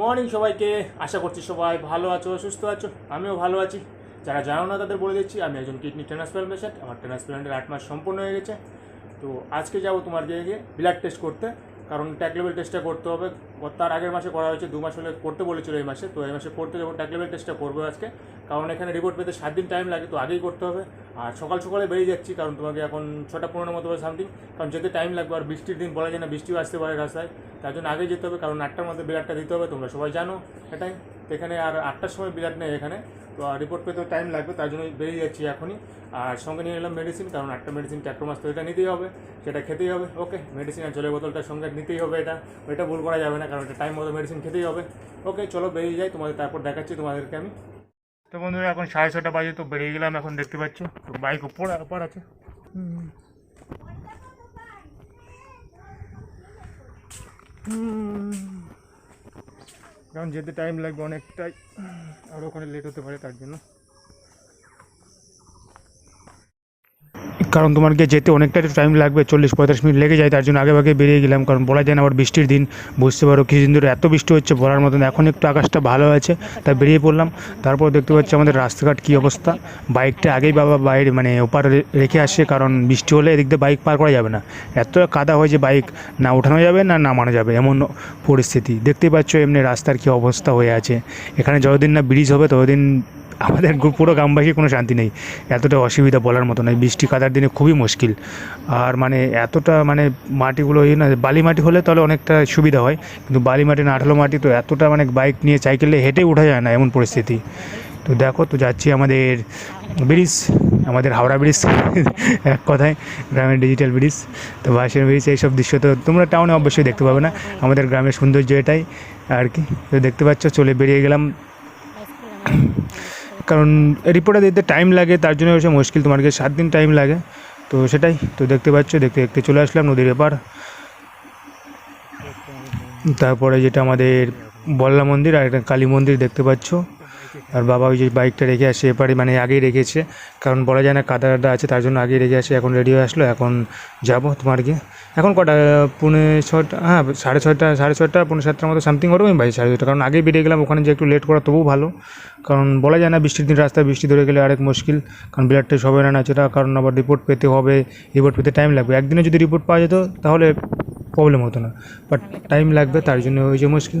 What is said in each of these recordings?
Morning সবাইকে। আশা করছি সবাই ভালো আছো, সুস্থ আছো। আমিও ভালো আছি। যারা জানো না তাদের বলে দিচ্ছি, আমি একজন কিডনি ট্রান্সপ্লান্ট পেশেন্ট। আমার ট্রান্সপ্লান্টের আট মাস সম্পূর্ণ হয়ে গেছে। তো আজকে যাব তোমার গিয়ে ব্লাড টেস্ট করতে। কারণ ট্যাক লেভেল টেস্টটা করতে হবে। তার আগের মাসে করা হয়েছে, দু মাস হলে করতে বলেছিল এই মাসে। তো এই মাসে করতে যাব ট্যাক লেভেল টেস্টটা করব আজকে। কারণ এখানে রিপোর্ট পেতে সাত দিন টাইম লাগে, তো আগেই করতে হবে। আর সকাল সকালে বেরিয়ে যাচ্ছি, কারণ তোমাকে এখন ছটা পনেরো মতো সামথিং কারণ যেতে টাইম লাগবে, আর বৃষ্টির দিন বলা যায় না, বৃষ্টিও আসতে পারে রাস্তায়। তার জন্য আগে যেতে হবে, কারণ আটটার মধ্যে বিরাটটা দিতে হবে, তোমরা সবাই জানো এটাই তো এখানে আর আটটার সময় বিরাট নেই এখানে। তো রিপোর্ট পেতেও টাইম লাগবে, তার জন্য বেরিয়ে যাচ্ছি এখনই। আর সঙ্গে নিয়ে এলাম মেডিসিন কারণ একটা মেডিসিন ট্যাক্রোমাস তো এটা নিতেই হবে, সেটা খেতেই হবে। ওকে মেডিসিন আর জলের বোতলটার সঙ্গে নিতেই হবে এটা। ওইটা ভুল করা যাবে না, কারণ এটা টাইম মতো মেডিসিন খেতেই হবে। ওকে চলো বেরিয়ে যাই, তোমাদের তারপর দেখাচ্ছি তোমাদেরকে আমি। তো বন্ধুরা, এখন সাড়ে ছটা বাজে তো বেরিয়ে গেলাম এখন, দেখতে পাচ্ছ তো বাইক উপর উপর আছে। কারণ যেতে টাইম লাগবে অনেকটাই, আর ওখানে লেট হতে পারে তার জন্য কারণ গিয়ে যেতে অনেকটা টাইম লাগবে, চল্লিশ পঁয়তাল্লিশ মিনিট লেগে যায়, তার জন্য আগে আগে বেরিয়ে গেলাম। কারণ বলা যায় না আবার বৃষ্টির দিন, বুঝতে পারো কিছুদিন ধরে এত বৃষ্টি হচ্ছে, বলার মতন এখন একটু আকাশটা ভালো আছে, তাই বেরিয়ে পড়লাম। তারপর দেখতে পাচ্ছি আমাদের রাস্তাঘাট কী অবস্থা। বাইকটা আগেই বাবা বাইরে মানে ওপার রেখে আসছে, কারণ বৃষ্টি হলে এদিক দিয়ে বাইক পার করা যাবে না। এত কাদা হয় যে বাইক না ওঠানো যাবে না নামানো যাবে, এমন পরিস্থিতি। দেখতেই পাচ্ছ এমনি রাস্তার কী অবস্থা হয়ে আছে। এখানে যতদিন না ব্রিজ হবে, ততদিন আমাদের পুরো গ্রামবাসী কোনো শান্তি নেই। এতটা অসুবিধা বলার মতো নয়। বৃষ্টি কাদার দিনে খুবই মুশকিল। আর মানে এতটা মানে মাটিগুলো ইয়ে না, বালি মাটি হলে তাহলে অনেকটা সুবিধা হয়। কিন্তু বালি মাটি না আঠালো মাটি তো এতটা মানে বাইক নিয়ে সাইকেলে হেঁটে ওঠা যায় না এমন পরিস্থিতি। তো দেখো, তো যাচ্ছি আমাদের ব্রিজ, আমাদের হাওড়া ব্রিজ। এক কথায়, গ্রামের ডিজিটাল ব্রিজ। তো বাসের ব্রিজ, এইসব দৃশ্য তো তোমরা টাউনে অবশ্যই দেখতে পাবে না। আমাদের গ্রামের সৌন্দর্য এটাই। আর কি, তো দেখতে পাচ্ছ, চলে বেরিয়ে গেলাম। কারণ রিপোর্টে দিতে টাইম লাগে, তার জন্য হচ্ছে মুশকিল, তোমার কাছে সাত দিন টাইম লাগে। তো সেটাই, তো দেখতে পাচ্ছ, দেখতে দেখতে চলে আসলাম নদীর এপার। তারপরে যেটা আমাদের বল্লা মন্দির আর একটা কালী মন্দির দেখতে পাচ্ছ। আর বাবা ওই যে বাইকটা রেখে আসে এপারে মানে আগেই রেখেছে। কারণ বলা যায় না কাদা কাদা আছে, তার জন্য আগেই রেখে আসে, এখন রেডি হয়ে আসলো, এখন যাব তোমার গিয়ে। এখন কটা, পৌনে ছটা হ্যাঁ সাড়ে ছটা সাড়ে ছটা পৌনে সাতটার মতো সামথিং করব আমি বাজে সাড়ে ছটা কারণ আগেই বেরিয়ে গেলাম, ওখানে যে একটু লেট করা, তবুও ভালো। কারণ বলা যায় না, বৃষ্টির দিন রাস্তায় বৃষ্টি ধরে গেলে আরেক মুশকিল। কারণ ব্লাড টেস্ট হবে না সেটা, কারণ আবার রিপোর্ট পেতে হবে রিপোর্ট পেতে টাইম লাগবে। একদিনে যদি রিপোর্ট পাওয়া যেত, তাহলে প্রবলেম হতো না। বাট টাইম লাগবে, তার জন্য ওই যে মুশকিল।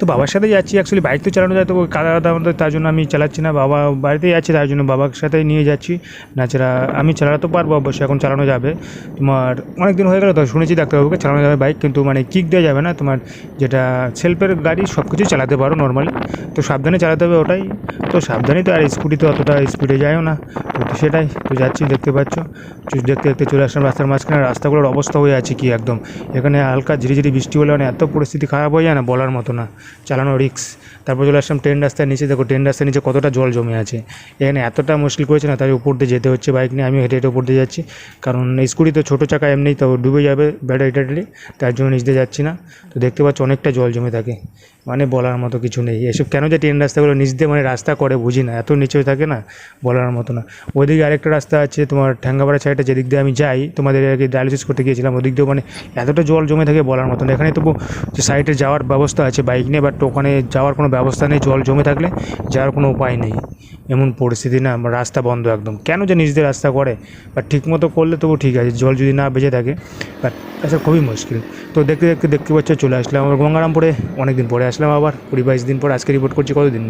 তো বাবার সাথে যাচ্ছি অ্যাকচুয়ালি বাইক তো চালানো যায়, তো কাদা কাদা মতো তার জন্য আমি চালাচ্ছি না, বাবা বাড়িতেই আছে তার জন্য বাবার সাথে নিয়ে যাচ্ছি। নাছাড়া আমি চালাতে পারব, অবশ্যই এখন চালানো যাবে। তোমার অনেক দিন হয়ে গেল তো, শুনেছি ডাক্তারবাবুকে, চালানো যাবে বাইক, কিন্তু মানে কিক দেওয়া যাবে না। তোমার যেটা সেলফের গাড়ি সব কিছুই চালাতে পারো নর্মালি তো সাবধানে চালাতে হবে ওটাই। তো সাবধানেই তো আর স্কুটি তো অতটা স্পিডে যায়ও না। তো সেটাই, তো যাচ্ছি, দেখতে পাচ্ছ। দেখতে দেখতে চলে আসলাম রাস্তার মাঝখানে। রাস্তাগুলোর অবস্থা হয়ে আছে কি একদম। এখানে হালকা ঝিরিঝিরি বৃষ্টি হলে মানে এত পরিস্থিতি খারাপ হয়ে যায় না বলার মতো না। চালানো রিক্স তারপর চলে আসলাম ট্রেন রাস্তার নিচে। দেখো ট্রেন রাস্তার নিচে কতটা জল জমে আছে। এখানে এতটা মুশকিল করেছে না, তাই উপর দিয়ে যেতে হচ্ছে বাইক নিয়ে। আমি হেঁটে হেঁটে উপর দিয়ে যাচ্ছি। কারণ স্কুটি তো ছোটো চাকা, এমনি তো ডুবে যাবে ব্যাটারি ট্যাটারি তার জন্য নিচে যাচ্ছি না। তো দেখতে পাচ্ছি অনেকটা জল জমে থাকে। মানে বলার মতো কিছু নেই। এসব কেন যে ট্রেন রাস্তাগুলো নিচ দিয়ে মানে রাস্তা করে বুঝি না, এত নিচে থাকে না, বলার মতো না। ওইদিকে আরেকটা রাস্তা আছে তোমার ঠ্যাঙ্গাপাড়া সাইডে, যেদিক দিয়ে আমি যাই, তোমাদের আগে ডায়ালিসিস করতে গিয়েছিলাম, ওদিক দিয়েও মানে এতটা জল জমে থাকে বলার মতো না। এখানে তবু যে সাইডে যাওয়ার ব্যবস্থা আছে বাইক নিয়ে বাট ওখানে যাওয়ার কোনো ব্যবস্থা নেই জল জমে থাকলে, যাওয়ার কোনো উপায় নেই। এমন পরিস্থিতি না রাস্তা বন্ধ একদম। কেন যে নিজেদের রাস্তা করে? বাট ঠিক মতো করলে তবু ঠিক আছে, জল যদি না বেঁচে থাকে বাট আচ্ছা খুবই মুশকিল। তো দেখতে দেখতে দেখতে পাচ্ছ, চলে আসলাম আবার গঙ্গারামপুরে অনেক দিন পরে আসলাম আবার, কুড়ি বাইশ দিন পর, আজকে রিপোর্ট করছি, কতদিন?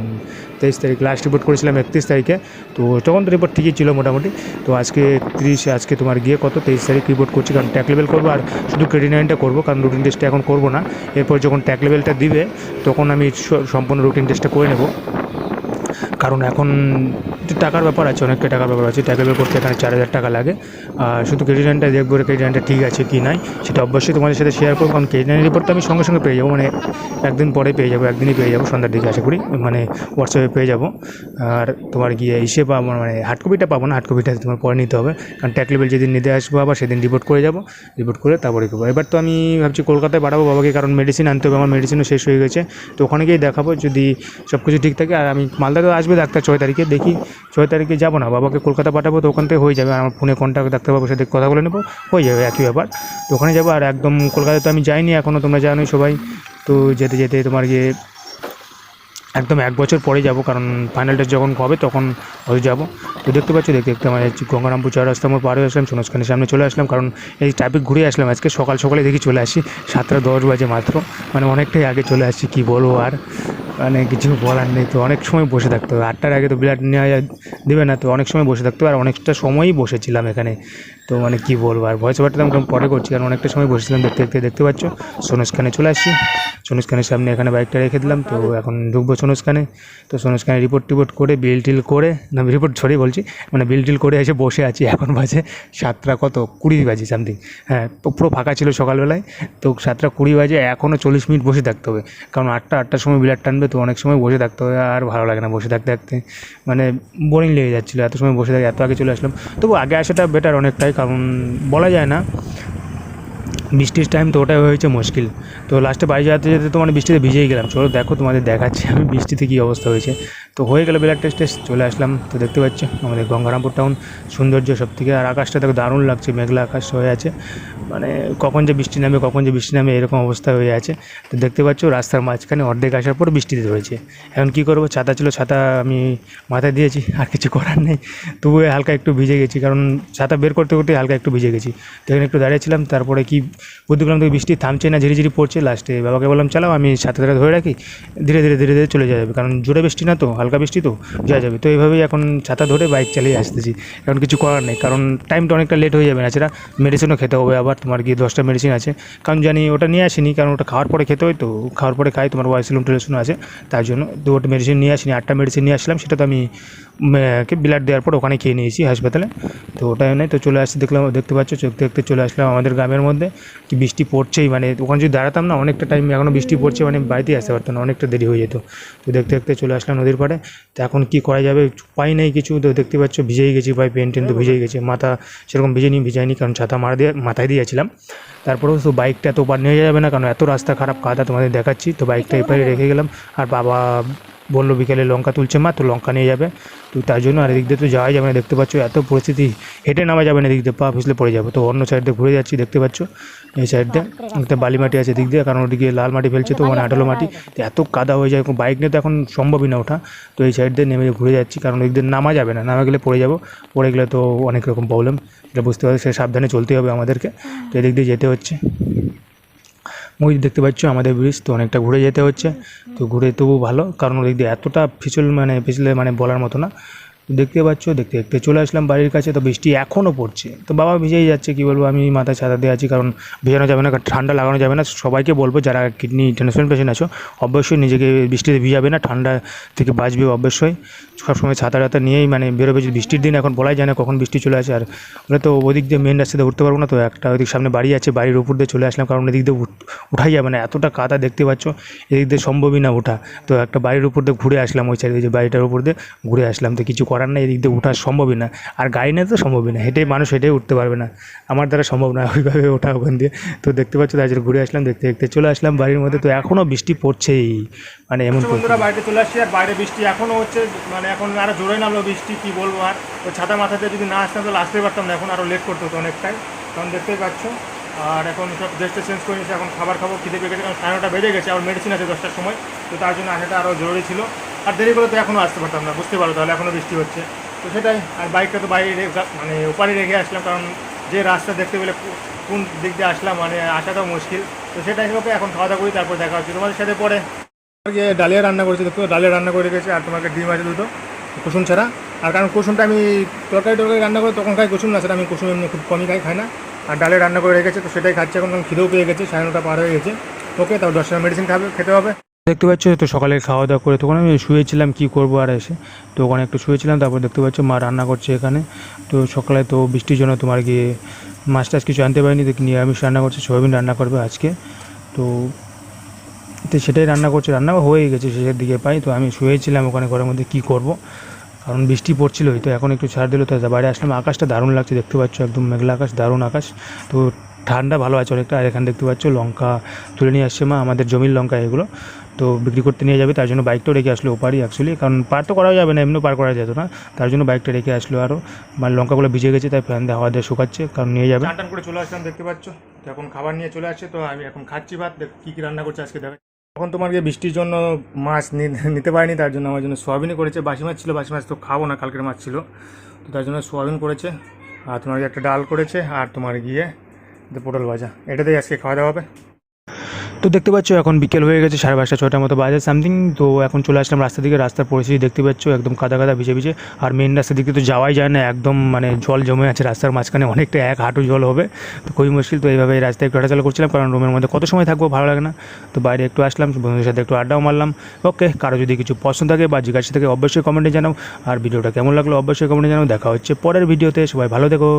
তেইশ তারিখ লাস্ট রিপোর্ট করেছিলাম একত্রিশ তারিখে। তো তখন তো রিপোর্ট ঠিকই ছিল মোটামুটি। তো আজকে একত্রিশ, আজকে তোমার গিয়ে কত? তেইশ তারিখ রিপোর্ট করছি, কারণ ট্যাক লেভেল করব, আর শুধু ক্রেডিনাইনটা করব, কারণ রুটিন টেস্টটা এখন করব না। এরপর যখন ট্যাক লেভেলটা দিবে, তখন আমি সম্পূর্ণ রুটিন টেস্টটা করে নেব। কারণ এখন টাকার ব্যাপার আছে, অনেকটা টাকার ব্যাপার আছে। ট্যাকেল করতে এখানে চার হাজার টাকা লাগে। আর শুধু ক্রেডিটটা দেখব ক্রেডিটটা ঠিক আছে কি নাই, সেটা অবশ্যই তোমাদের সাথে শেয়ার করব। কারণ ক্রেডিট রিপোর্টটা আমি সঙ্গে সঙ্গে পেয়ে যাব মানে একদিন পরে পেয়ে যাব, একদিনই পেয়ে যাব সন্ধ্যার দিকে আশা করি মানে হোয়াটসঅ্যাপে পেয়ে যাব। আর তোমার গিয়ে ইসে পাবো মানে হার্ড কপিটা পাবো না হার্ড কপিটা তোমার পরে নিতে হবে। কারণ ট্যাক লেভেল যেদিন নিতে আসব আবার সেদিন রিপোর্ট করে যাব রিপোর্ট করে তারপরে করব। এবার তো আমি ভাবছি কলকাতায় বাড়াবো বাবাকে, কারণ মেডিসিন আনতে হবে, আমার মেডিসিনও শেষ হয়ে গেছে। তো ওখানে গিয়ে দেখাবো যদি সব কিছু ঠিক থাকে। আর আমি মালদাতে আসবে ডাক্তার ছয় তারিখে, দেখি ছয় তারিখে যাব না, বাবাকে কলকাতা পাঠাবো তো ওখান থেকে হয়ে যাবে আমার ফোনে কন্ট্যাক্ট ডাক্তারবাবুর সাথে কথা বলে নেব, হয়ে যাবে একই ব্যাপার। তো ওখানে যাব আর একদম কলকাতায় তো আমি যাইনি এখনও তোমরা জানোই সবাই। তো যেতে যেতে তোমার গিয়ে একদম এক বছর পরে যাব, কারণ ফাইনাল টেস্ট যখন হবে তখন হয়ে যাব। তো দেখতে পাচ্ছ, দেখতে দেখতে আমার গঙ্গারামপুর চার রাস্তা আমার হয়ে আসলাম সোনস্কানের সামনে চলে আসলাম, কারণ এই ট্রাফিক ঘুরে আসলাম আজকে, সকাল সকালে দেখি চলে আসি, সাতটা দশ বাজে মাত্র মানে অনেকটাই আগে চলে আসছি, কী বলব আর। মানে কিছু বলার নেই তো, অনেক সময় বসে থাকতে হবে। আটটার আগে তো ব্লাড নেওয়া দেবে না তো, অনেক সময় বসে থাকতে হবে আর অনেকটা সময়ই বসেছিলাম এখানে। তো মানে কি বলব আর ভয়েস ওভারটা আমি পরে করছি, কারণ অনেকটা সময় বসেছিলাম, দেখতে দেখতে দেখতে পাচ্ছ সোনুসখানে চলে আসছি। সোনুসখানের সামনে এখানে বাইকটা রেখে দিলাম, তো এখন ঢুকবো সোনুসখানে তো সোনুসখানে রিপোর্ট টিপোর্ট করে বিল টিল করে, না রিপোর্ট ছড়িয়ে বলছি মানে বিল টিল করে এসে বসে আছি, এখন বাজে সাতটা কত, কুড়ি বাজে সামথিং হ্যাঁ পুরো ফাঁকা ছিল সকালবেলায়, তো সাতটা কুড়ি বাজে এখনও চল্লিশ মিনিট বসে থাকতে হবে। কারণ আটটা, আটটার সময় বিলাট টানবে তো অনেক সময় বসে থাকতে হবে আর ভালো লাগে না বসে থাকতে থাকতে। মানে বোরিং লেগে যাচ্ছিল, এত সময় বসে থাকে, এত আগে চলে আসলাম। তবু আগে আসাটা বেটার অনেকটাই, কারণ বলা যায় না বৃষ্টির টাইম তো ওটাই হয়েছে মুশকিল। তো লাস্টে বাড়ি যেতে যেতে তো মানে বৃষ্টিতে ভিজেই গেলাম। চলো দেখো তোমাদের দেখাচ্ছি আমি বৃষ্টিতে কী অবস্থা হয়েছে। তো হয়ে গেল টেস্ট টেস্ট চলে আসলাম। তো দেখতে পাচ্ছ, আমাদের গঙ্গারামপুর টাউন সৌন্দর্য সব থেকে আর আকাশটা দেখো দারুণ লাগছে, মেঘলা আকাশ হয়ে আছে। মানে কখন যে বৃষ্টি নামে, কখন যে বৃষ্টি নামে এরকম অবস্থা হয়ে আছে। তো দেখতে পাচ্ছ, রাস্তার মাঝখানে অর্ধেক আসার পর বৃষ্টিতে ধরেছে। এখন কী করব, ছাতা ছিল, ছাতা আমি মাথায় দিয়েছি, আর কিছু করার নেই। তবুও হালকা একটু ভিজে গেছি, কারণ ছাতা বের করতে করতে হালকা একটু ভিজে গেছি। তো এখানে একটু দাঁড়িয়েছিলাম তারপরে কি বুদ্ধি করলাম তো বৃষ্টি থামছে না, ঝিরিঝিরি পড়ছে। লাস্টে বাবাকে বললাম, চালাও, আমি ছাতাটা ধরে রাখি। ধীরে ধীরে ধীরে ধীরে চলে যাওয়া যাবে। কারণ জোরে বৃষ্টি না তো, হালকা বৃষ্টি তো, যাওয়া যাবে। তো এইভাবেই এখন ছাতা ধরে বাইক চালিয়ে আসতেছি। এখন কিছু করার নেই, কারণ টাইমটা অনেকটা লেট হয়ে যাবে না। সেটা মেডিসিনও খেতে হবে আবার, তোমার গিয়ে দশটা মেডিসিন আছে। কারণ জানি ওটা নিয়ে আসিনি, কারণ ওটা খাওয়ার পরে খেতে হয় তো, খাওয়ার পরে খাই, তোমার ওয়াইসিলুম টেলিসুন আছে, তার জন্য তো ওটা মেডিসিন নিয়ে আসিনি। আটটা মেডিসিন নিয়ে আসলাম, সেটা তো আমি ব্লাড দেওয়ার পর ওখানে খেয়ে নিয়েছি হাসপাতালে। তো ওটাই নেই, তো চলে আসছি, দেখলাম, দেখতে পাচ্ছ, চোখ দেখতে চলে আসলাম আমাদের গ্রামের মধ্যে। কি বৃষ্টি পড়ছেই মানে ওখানে যদি দাঁড়াতাম না, অনেকটা টাইম এখনও বৃষ্টি পড়ছে মানে বাড়িতেই আসতে পারতাম না, অনেকটা দেরি হয়ে যেত। তো দেখতে দেখতে চলে আসলাম নদীর পাড়ে। তো এখন কী করা যাবে? পাই নেই কিছু, তো দেখতে পাচ্ছ ভিজেই গেছি ভাই পেন টেন তো ভিজেই গেছে। মাথা সেরকম ভিজে ভিজেনি, ভিজাইনি, কারণ ছাতা মারা দিয়ে, মাথায় দিয়েছিলাম। তারপরেও তো বাইকটা তো পার নিয়ে যাবে না, কারণ এত রাস্তা খারাপ, কাদা তোমাদের দেখাচ্ছি। তো বাইকটা এপারে রেখে গেলাম। আর বাবা বলল, বিকেলে লঙ্কা তুলছে মা, তো লঙ্কা নিয়ে যাবে। তো তার জন্য আর এদিক দিয়ে তো যাওয়াই যাবে না। দেখতে পাচ্ছ এত পরিস্থিতি, হেঁটে নামা যাবে না এদিক দিয়ে, পা পিছলে পড়ে যাবে। তো অন্য সাইড দিয়ে ঘুরে যাচ্ছি, দেখতে পাচ্ছ এই সাইড দিয়ে। একটা বালি মাটি আছে দিক দিয়ে, কারণ ওদিকে লাল মাটি ফেলছে তো মানে আঠালো মাটি। তো এত কাদা হয়ে যায়, বাইক নিয়ে তো এখন সম্ভবই না ওঠা। তো এই সাইড দিয়ে নেমে ঘুরে যাচ্ছি, কারণ ওদিক দিয়ে নামা যাবে না। নামা গেলে পড়ে যাব। পড়ে গেলে তো অনেক রকম প্রবলেম এটা বুঝতে পারছি সে সাবধানে চলতে হবে আমাদেরকে। তো এদিক দিয়ে যেতে হচ্ছে। ওই দেখতে পাচ্ছ, আমাদের ব্রিজ, তো অনেকটা ঘুরে যেতে হচ্ছে। তো ঘুরে তবু ভালো, কারণ ওদিক দিয়ে এতটা পিছল মানে পিছলে মানে বলার মতো না। দেখতে পাচ্ছ, দেখতে দেখতে চলে আসলাম বাড়ির কাছে, তো বৃষ্টি এখনও পড়ছে। তো বাবা ভিজেই যাচ্ছে, কী বলব, আমি মাথায় ছাতা দিয়ে আছি, কারণ ভেজানো যাবে না ঠান্ডা লাগানো যাবে না। সবাইকে বলব, যারা কিডনি ট্রান্সপ্লান্ট পেশেন্ট আছো, অবশ্যই নিজেকে বৃষ্টিতে ভিজাবে না, ঠান্ডা থেকে বাঁচবে অবশ্যই। সবসময় ছাতা টাতা নিয়েই মানে বেরোবে, যদি বৃষ্টির দিন, এখন বলাই যায় না কখন বৃষ্টি চলে আসে, আর আমরা তো ওদিক দিয়ে মেন রাস্তাতে উঠতে পারব না, তো একটা ওদিক সামনে বাড়ি আছে, বাড়ির উপর দিয়ে চলে আসলাম, কারণ এদিক দিয়ে উঠাই যাবে না, এতটা কাদা দেখতে পাচ্ছ, এদিক দিয়ে সম্ভবই না ওঠা। তো একটা বাড়ির উপর দিয়ে ঘুরে আসলাম, ওই সাইডে যে বাড়িটার উপর দিয়ে ঘুরে আসলাম, তো কিছু করার নেই এদিক দিয়ে ওঠা সম্ভবই না। আর গাড়ি নিয়ে তো সম্ভবই না হেঁটে মানুষ হেঁটে উঠতে পারবে না। আমার দ্বারা সম্ভব না ওইভাবে ওঠা ওখান দিয়ে। তো দেখতে পাচ্ছ তাই ঘুরে আসলাম দেখতে দেখতে চলে আসলাম বাড়ির মধ্যে। তো এখনও বৃষ্টি পড়ছেই মানে এমন বন্ধুরা বাড়িতে চলে আসছি আর বাইরে বৃষ্টি এখনও হচ্ছে মানে এখন আরও জোরে নামলো বৃষ্টি কি বলব আর। ওই ছাতা মাথাতে যদি না আসতাম তাহলে আসতে পারতাম না এখন আরও লেট করতে হতো অনেকটাই। কারণ দেখতেই পাচ্ছ আর এখন সব ড্রেসটা চেঞ্জ করে নিয়েছি এখন খাবার খাব খিদে পেয়ে গেছে কারণ সাড়ে নটা বেজে গেছে আর মেডিসিন আছে দশটার সময়। তো তার জন্য আসাটা আরও জরুরি ছিল। আর দেরি করে তো এখনও আসতে পারতাম না, বুঝতে পারো তাহলে এখনও বৃষ্টি হচ্ছে। তো সেটাই, আর বাইকটা তো বাইরে মানে ওপারে রেখে আসলাম, কারণ যে রাস্তা দেখতে পেলে কোন দিক দিয়ে আসলাম মানে আসাটাও মুশকিল। তো সেটাই হোক, এখন খাওয়া দাওয়া করি, তারপর দেখা হচ্ছে। তোমাদের সাথে পরে গিয়ে ডালিয়া রান্না করেছি, দেখো, ডালিয়া রান্না করে রেখেছি, আর তোমাকে ডিম আছে দুটো, কুসুম ছাড়া। আর কারণ কুসুমটা আমি তরকারি টরকারি রান্না করে তখন খাই, কুসুম না, সেটা আমি কুসুম এমনি খুব কমই খাই খাই না। আর ডালিয়া রান্না করে রেখেছে, তো সেটাই খাচ্ছি এখন খিদেও পেয়ে গেছে, সাড়ে নটা পার হয়ে গেছে। ওকে তারপর দশটা মেডিসিন খাবে, খেতে হবে। দেখতে পাচ্ছ তো সকালে খাওয়া দাওয়া করে তখন আমি শুয়েছিলাম, কি করব আর এসে। তো ওখানে একটু শুয়েছিলাম, তারপর দেখতে পাচ্ছ মা রান্না করছে এখানে। তো সকালে তো বৃষ্টির জন্য তোমার গিয়ে মাছ টাছ কিছু আনতে পারিনি, তো নিরামিষ রান্না করছে, সোয়াবিন রান্না করবে আজকে। তো তো সেটাই রান্না করছে, রান্না হয়ে গেছে, শেষের দিকে পাই। তো আমি শুয়েছিলাম ওখানে ঘরের মধ্যে, কী করব? কারণ বৃষ্টি পড়ছিলোই তো এখন একটু ছাড় দিল, তো বাইরে আসলাম, আকাশটা দারুণ লাগছে, দেখতে পাচ্ছ একদম মেঘলা আকাশ, দারুণ আকাশ। তো ঠান্ডা ভালো আছে অনেকটা, আর এখানে দেখতে পাচ্ছ লঙ্কা তুলে নিয়ে আসছে মা, আমাদের জমির লঙ্কা এগুলো। তো বিক্রি করতে নিয়ে যাবে, তার জন্য বাইকটাও রেখে আসলো ওপারই অ্যাকচুয়ালি কারণ পার তো করা যাবে না এমনি পার করা যেত না, তার জন্য বাইকটা রেখে আসলো আরও। মানে লঙ্কাগুলো ভিজে গেছে, তাই ফ্যান দিয়ে হাওয়া দিয়ে শুকাচ্ছে, কারণ নিয়ে যাবে। টান করে চলে আসলাম, দেখতে পাচ্ছ। তো এখন খাবার নিয়ে চলে আসছে, তো আমি এখন খাচ্ছি ভাত কী কী রান্না করছে আজকে দেখা। এখন তোমার গিয়ে বৃষ্টির জন্য মাছ নিতে পারিনি, তার জন্য আমার জন্য সোয়াবিনই করেছে। বাসি মাছ ছিল, বাসি মাছ তো খাব না, কালকের মাছ ছিল। তো তার জন্য সোয়াবিন করেছে, আর তোমার একটা ডাল করেছে, আর তোমার গিয়ে পটল ভাজা। এটাতেই আজকে খাওয়া দাওয়া হবে। তো দেখতে পাচ্ছ, এখন বিকেল হয়ে গেছে, সাড়ে পাঁচটা ছটার মতো বাজে সামথিং তো এখন চলে আসলাম রাস্তা দিকে, রাস্তার পরিস্থিতি দেখতে পাচ্ছ, একদম কাদা কাদা, ভিজে ভিজে, আর মেন রাস্তার দিকে তো যাওয়াই যায় না, একদম মানে জল জমে আছে, রাস্তার মাঝখানে অনেকটা এক হাঁটু জল হবে, তো খুবই মুশকিল, তো এইভাবে এই রাস্তায় একটু হাঁটাচলা করছিলাম, কারণ রুমের মধ্যে কত সময় থাকব ভালো লাগে না, তো বাইরে একটু আসলাম, বন্ধুদের সাথে একটু আড্ডাও মারলাম, ওকে, কারও যদি কিছু পছন্দ থাকে বা জিজ্ঞাসা থাকে, অবশ্যই কমেন্টে জানাও, আর ভিডিওটা কেমন লাগল অবশ্যই কমেন্টে জানাও, দেখা হচ্ছে পরের ভিডিওতে সবাই ভালো থেকো।